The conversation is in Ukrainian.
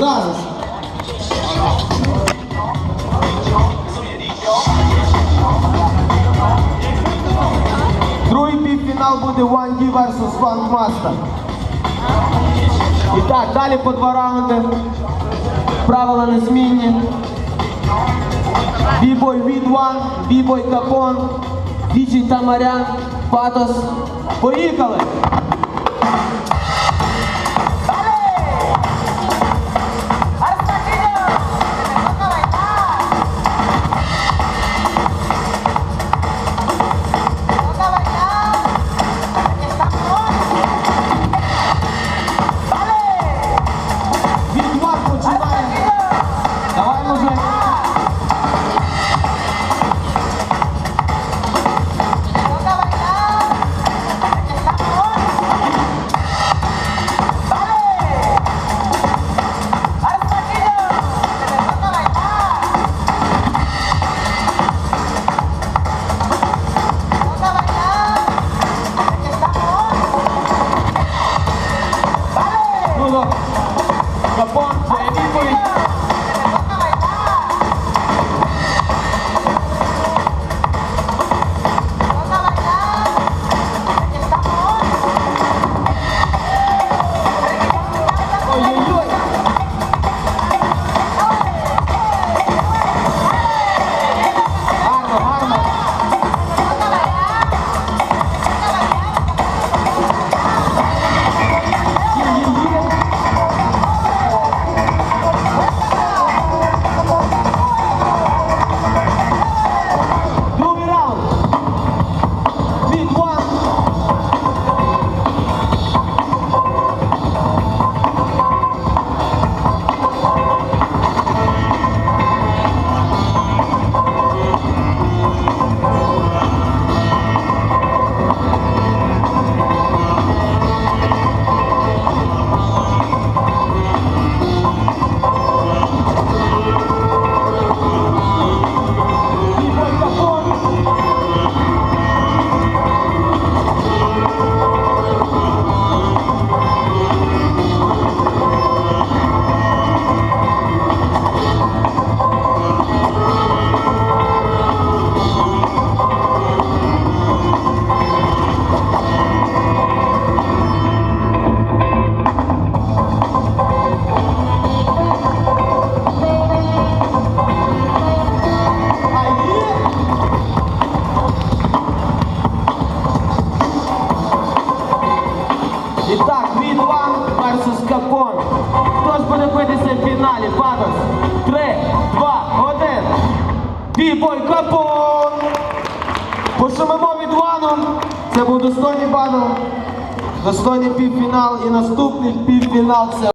зразу ж. Другий півфінал буде One D vs One Master. І так, далі по два раунди. Правила незмінні. Бібой від One, бібой Капон, Діджей Тамарян, Патос. Поїхали! Ну, ну. Капон, це відповідь. І так, від One versus Капон. Хто ж буде битися в фіналі? Патос. Три, два, один. Бібой Капон. Пошумимо від Вану. Це був достойний батл. Достойний півфінал. І наступний півфінал це